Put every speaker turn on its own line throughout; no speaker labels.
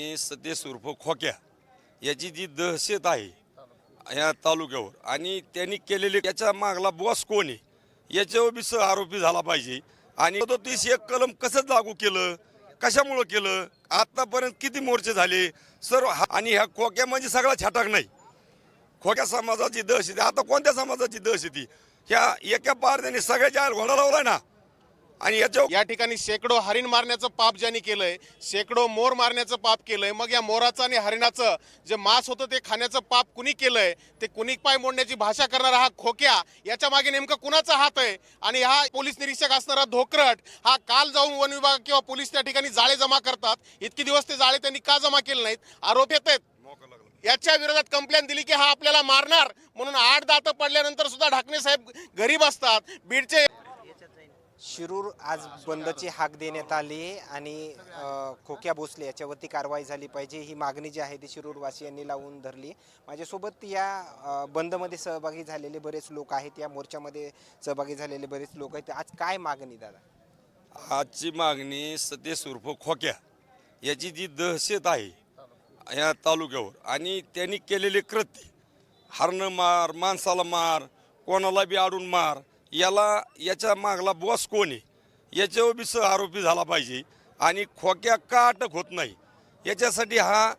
मी सतीश उर्फ खोक्या याची जी दहशत आहे या तालुक्यावर. आणि त्यांनी केलेले याच्या मागला बॉस कोण आहे? याच्यावर बी आरोपी झाला पाहिजे. आणि तो तीस एक कलम कसं लागू केलं? कशामुळं केलं? आतापर्यंत किती मोर्चे झाले? सर्व हा- आणि ह्या खोक्या म्हणजे सगळा छटाक नाही. खोक्या समाजाची दहशती आता कोणत्या समाजाची दहशती ह्या एका पार त्यांनी सगळ्याच्या घोडा लावलाय ना? आणि याच्या
या ठिकाणी शेकडो हरिण मारण्याचं पाप ज्यांनी केलंय शेकडो मोर मारण्याचं पाप केलंय मग या मोराचं आणि हरिणाचं जे मांस होतं ते खाण्याचं पाप कुणी केलंय ते कुणी पाय मोडण्याची भाषा करणारा हा खोक्या याच्या मागे नेमकं कुणाचा हात आहे? आणि हा पोलीस निरीक्षक असणारा धोकरट हा काल जाऊन वन विभाग किंवा पोलीस त्या ठिकाणी जाळे जमा करतात. इतके दिवस ते जाळे त्यांनी का जमा केले नाहीत? आरोप येत आहेत. याच्या विरोधात कंप्लेंट दिली की हा आपल्याला मारणार म्हणून आठ दात पडल्यानंतर सुद्धा ढाकणे साहेब घरी बसतात बीडचे
शिरूर आज बंदची हाक देण्यात आली आणि खोक्या भोसले याच्यावरती कारवाई झाली पाहिजे ही मागणी जी आहे ती शिरूरवासियांनी लावून धरली. माझ्यासोबत या बंदमध्ये सहभागी झालेले बरेच लोक आहेत या मोर्चामध्ये सहभागी झालेले बरेच लोक आहेत. आज काय मागणी दादा?
आजची मागणी सतेज उर्फ खोक्या याची जी दहशत आहे या तालुक्यावर आणि त्यांनी केलेले कृत्य. हरणं मार माणसाला मार कोणाला बी आडून मार याला याच्या मागला बॉस कोण आहे? याच्यावर बी सह आरोपी झाला पाहिजे. आणि खोक्या का अटक होत नाही? याच्यासाठी हा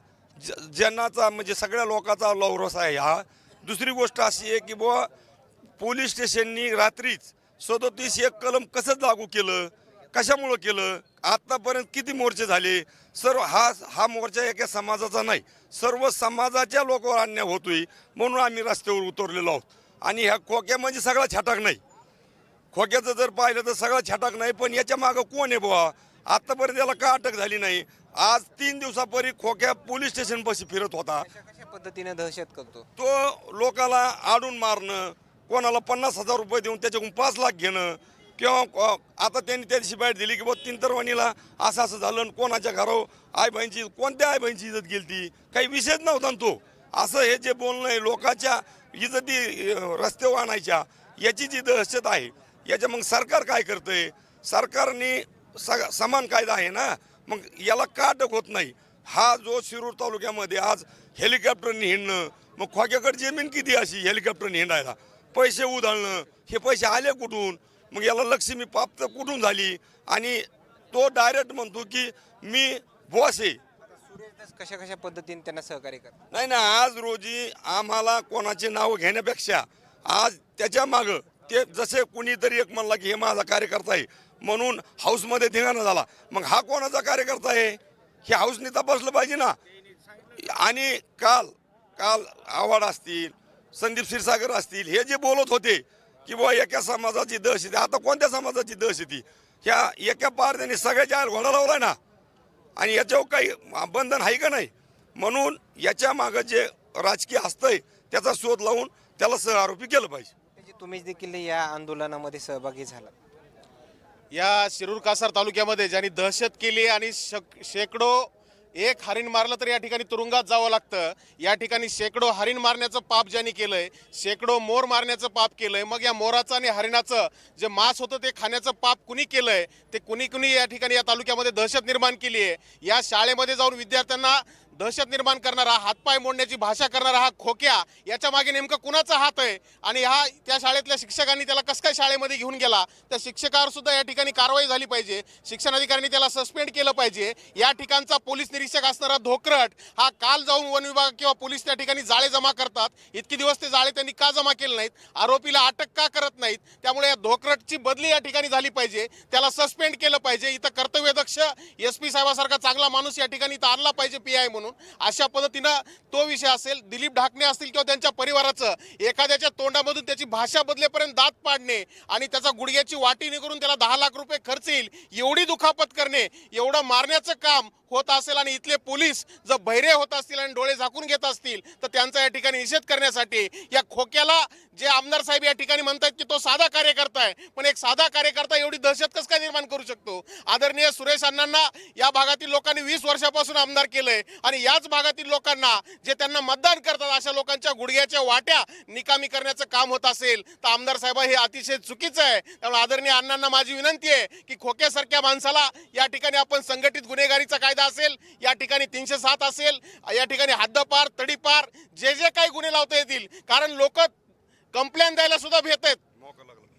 ज जनाचा म्हणजे सगळ्या लोकांचा लवरस आहे हा. दुसरी गोष्ट अशी आहे की बुवा पोलीस स्टेशननी रात्रीच सदोतीस एक कलम कसं लागू केलं? कशामुळं केलं? आत्तापर्यंत किती मोर्चे झाले? सर्व हा हा मोर्चा एका समाजाचा नाही. सर्व समाजाच्या लोकांवर अन्याय होतोय म्हणून आम्ही रस्त्यावर उतरलेलो आहोत. आणि ह्या खोक्या म्हणजे सगळा छटाक नाही. खोक्याचं जर पाहिलं तर सगळा छटाक नाही पण याच्या मागं कोण आहे बुवा? आतापर्यंत याला का अटक झाली नाही? आज तीन दिवसापूर्वी खोक्या पोलीस स्टेशनपाशी फिरत होता.
कशा कशा पद्धतीने दहशत करतो?
तो लोकाला आडून मारणं कोणाला पन्नास हजार रुपये देऊन त्याच्याकडून पाच लाख घेणं किंवा आता त्यांनी त्या दिवशी बाहेर दिली की बा तीनतरवाणीला असं असं झालं आणि कोणाच्या घरावर आई बहिणीची कोणत्या आई बहिणीची इज्जत गेली काही विषयच नव्हता ना तो. असं हे जे बोलणं आहे लोकांच्या इज्जती अं, रस्त्यावर आणायच्या याची जी दहशत आहे. याच्या मग सरकार काय करतंय? सरकारने सग समान कायदा आहे ना? मग याला का अटक होत नाही? हा जो शिरूर तालुक्यामध्ये आज हेलिकॉप्टरने हिंडणं मग खोक्याकडे जमीन किती अशी हेलिकॉप्टरने हिंडायला? पैसे उधळणं हे पैसे आले कुठून? मग याला लक्ष्मी प्राप्त कुठून झाली? आणि तो डायरेक्ट म्हणतो की मी बॉस आहे.
कशा कशा पद्धतीने त्यांना सहकार्य करतात?
नाही ना आज रोजी आम्हाला कोणाचे नाव घेण्यापेक्षा आज त्याच्या मागं ते जसे कुणीतरी एक म्हणला की हे माझा कार्यकर्ता आहे. म्हणून हाऊसमध्ये धिंगाणा झाला. मग हा कोणाचा कार्यकर्ता आहे? हे हाऊसने तपासलं पाहिजे ना. आणि काल काल आव्हाड असतील संदीप क्षीरसागर असतील हे जे बोलत होते की बुवा एका समाजाची दहशती आता कोणत्या समाजाची दहशती ह्या एका पार त्यांनी सगळ्याच्या घोडा लावला ना. आणि याच्यावर काही बंधन आहे का नाही? म्हणून याच्या मागं जे राजकीय असतंय त्याचा शोध लावून त्याला सह आरोपी केलं पाहिजे.
तुम्ही देखील या आंदोलनामध्ये सहभागी झाला
या शिरूर कासार तालुक्यामध्ये ज्यांनी दहशत केली आणि शक शेकडो एक हरिण मारलं तर या ठिकाणी तुरुंगात जावं लागतं. या ठिकाणी शेकडो हरिण मारण्याचं पाप ज्यांनी केलंय शेकडो मोर मारण्याचं पाप केलंय मग या मोराचं आणि हरिणाचं जे मांस होतं ते खाण्याचं पाप कुणी केलंय ते कुणी कुणी या ठिकाणी या तालुक्यामध्ये दहशत निर्माण केली आहे या शाळेमध्ये जाऊन विद्यार्थ्यांना दहशत निर्माण करणारा हातपाय मोडण्याची भाषा करणारा हा खोक्या याच्या मागे नेमकं कुणाचा हात आहे? आणि हा त्या शाळेतल्या शिक्षकांनी त्याला कसं काय शाळेमध्ये घेऊन गेला? त्या शिक्षकावर सुद्धा या ठिकाणी कारवाई झाली पाहिजे. शिक्षण अधिकाऱ्यांनी त्याला सस्पेंड केलं पाहिजे. या ठिकाणचा पोलीस निरीक्षक असणारा धोकरट हा काल जाऊन वन विभाग किंवा पोलीस त्या ठिकाणी जाळे जमा करतात. इतके दिवस ते जाळे त्यांनी का जमा केले नाहीत? आरोपीला अटक का करत नाहीत? त्यामुळे या धोकरटची बदली या ठिकाणी झाली पाहिजे. त्याला सस्पेंड केलं पाहिजे. इथं कर्तव्यदक्ष एस पी साहेबासारखा चांगला माणूस या ठिकाणी इथं आणला पाहिजे पी आय म्हणून. अशा पद्धतीनं तो विषय असेल दिलीप ढाकणे असतील किंवा त्यांच्या परिवाराचं एखाद्याच्या तोंडामधून त्याची भाषा बदलेपर्यंत दात पाडणे आणि त्याचा गुडघ्याची वाटी निघून त्याला दहा लाख रुपये खर्च येईल एवढी दुखापत करणे एवढं मारण्याचं काम होत असेल आणि इथले पोलीस जर बहिरे होत असतील आणि डोळे झाकून घेत असतील तर त्यांचा या ठिकाणी निषेध करण्यासाठी या खोक्याला जे आमदार साहेब या ठिकाणी म्हणतात की तो साधा कार्यकर्ता आहे. पण एक साधा कार्यकर्ता एवढी दहशत कसं काय निर्माण करू शकतो? आदरणीय सुरेश अण्णांना या भागातील लोकांनी वीस वर्षापासून आमदार केलंय आणि याच भागातील लोकांना जे त्यांना मतदान करतात अशा लोकांच्या गुडघ्याच्या वाट्या निकामी करण्याचं काम होत असेल तर आमदार साहेब हे अतिशय चुकीचं आहे. त्यामुळे आदरणीय अण्णांना माझी विनंती आहे की खोक्यासारख्या माणसाला या ठिकाणी आपण संघटित गुन्हेगारीचा कायदा कायदा असेल या ठिकाणी तीनशे सात असेल या ठिकाणी हद्दपार तडीपार जे जे काही गुन्हे लावता येतील. कारण लोक कंप्लेंट द्यायला सुद्धा भेट आहेत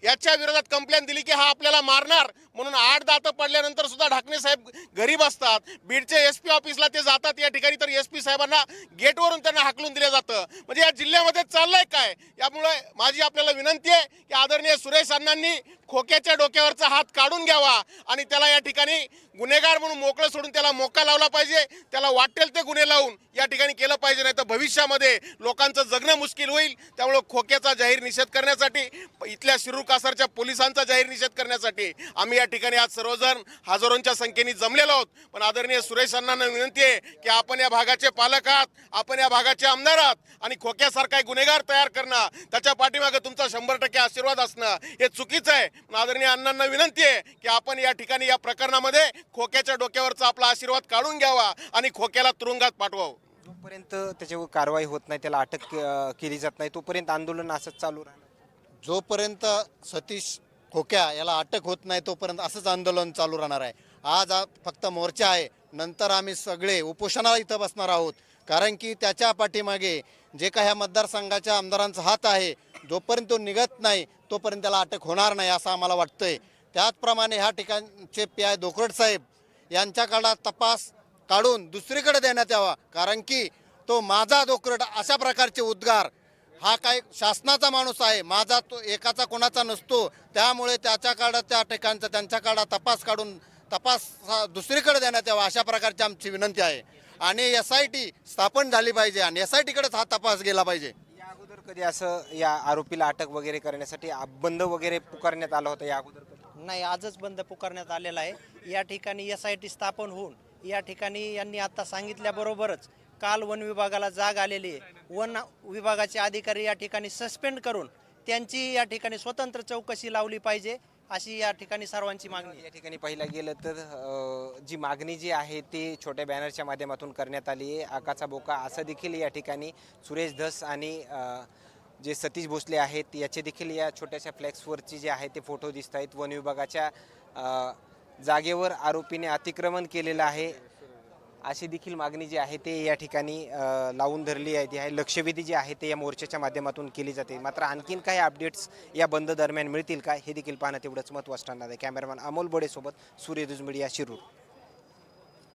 याच्या विरोधात कंप्लेंट दिली की हा आपल्याला मारणार. म्हणून आठ दातं पडल्यानंतर सुद्धा ढाकणे साहेब गरीब असतात. बीडचे एस पी ऑफिसला ते जातात. या ठिकाणी तर एस पी साहेबांना गेटवरून त्यांना हाकलून दिलं जातं. म्हणजे या जिल्ह्यामध्ये चाललंय काय? यामुळे माझी आपल्याला विनंती आहे की आदरणीय सुरेश अण्णांनी खोक्याच्या डोक्यावरचा हात काढून घ्यावा आणि त्याला या ठिकाणी गुन्हेगार म्हणून मोकळं सोडून त्याला मोका लावला पाहिजे. त्याला वाटेल ते गुन्हे लावून या ठिकाणी केलं पाहिजे नाही तर भविष्यामध्ये लोकांचं जगणं मुश्किल होईल. त्यामुळं खोक्याचा जाहीर निषेध करण्यासाठी इथल्या शिरूर कासारच्या पोलिसांचा जाहीर निषेध करण्यासाठी आम्ही या ठिकाणी आज सर्वजण हजारोंच्या संख्येने जमलेलो आहोत. पण आदरणीय सुरेश अण्णांना विनंती आहे की आपण या भागाचे पालक आहात आपण या भागाचे आमदार आहात आणि खोक्यासारखा एक गुन्हेगार तयार करणं त्याच्या पाठीमागे तुमचा शंभर टक्के आशीर्वाद असणं हे चुकीचं आहे. पण आदरणीय अण्णांना विनंती आहे की आपण या ठिकाणी या प्रकरणामध्ये खोक्याच्या डोक्यावरचा आपला आशीर्वाद काढून घ्यावा आणि खोक्याला तुरुंगात पाठवावं.
जोपर्यंत त्याच्यावर कारवाई होत नाही त्याला अटक केली जात नाही तोपर्यंत आंदोलन असंच चालू राहणार.
जोपर्यंत सतीश खोक्या याला अटक होत नाही तोपर्यंत असंच आंदोलन चालू राहणार आहे. आज फक्त मोर्चा आहे. नंतर आम्ही सगळे उपोषणाला इथं बसणार आहोत. कारण की त्याच्या पाठीमागे जे काही ह्या मतदारसंघाच्या आमदारांचा हात आहे जोपर्यंत तो निघत नाही तोपर्यंत त्याला अटक होणार नाही असं आम्हाला वाटतंय. त्याचप्रमाणे ह्या ठिकाणचे पी आय दोकरट साहेब यांच्याकडला तपास काढून दुसरीकडे देण्यात यावा. कारण की तो माझा दोकरट अशा प्रकारचे उद्गार हा काय शासनाचा माणूस आहे माझा तो एकाचा कोणाचा नसतो. त्यामुळे त्याच्याकडं त्या ठिकाणचा त्यांच्याकडं तपास काढून तपास हा दुसरीकडे देण्यात यावा अशा प्रकारची आमची विनंती आहे. आणि एस आय टी स्थापन झाली पाहिजे आणि एस आय टीकडेच हा तपास गेला पाहिजे.
या अगोदर कधी असं या आरोपीला अटक वगैरे करण्यासाठी आ- बंद वगैरे पुकारण्यात आलं होतं या अगोदर?
नाही आजच बंद पुकारण्यात आलेला आहे. या ठिकाणी एस आय टी स्थापन होऊन या ठिकाणी यांनी आता सांगितल्याबरोबरच काल वन विभागाला जाग आलेली आहे. वन विभागाचे अधिकारी या ठिकाणी सस्पेंड करून त्यांची या ठिकाणी स्वतंत्र चौकशी लावली पाहिजे अशी या ठिकाणी सर्वांची मागणी
या ठिकाणी पाहिलं गेलं तर जी मागणी जी आहे ती छोट्या बॅनरच्या माध्यमातून करण्यात आली आहे. आकाचा बोका असं देखील या ठिकाणी सुरेश धस आणि जे सतीश भोसले आहेत याचे देखील या छोट्याशा फ्लॅक्सवरची जे आहे ते फोटो दिसत आहेत वन विभागाच्या जागेवर आरोपीने अतिक्रमण केलेलं आहे. अशी देखील मागणी जी आहे ते या ठिकाणी लावून धरली आहे. ती आहे लक्षवेधी जी आहे ते या मोर्चाच्या माध्यमातून केली जाते. मात्र आणखीन काही अपडेट्स या बंद दरम्यान मिळतील का हे देखील पाहणं तेवढंच महत्त्वाचं ठरणार आहे. कॅमेरामॅन अमोल बडेसोबत सूर्यदुज मीडिया शिरूर.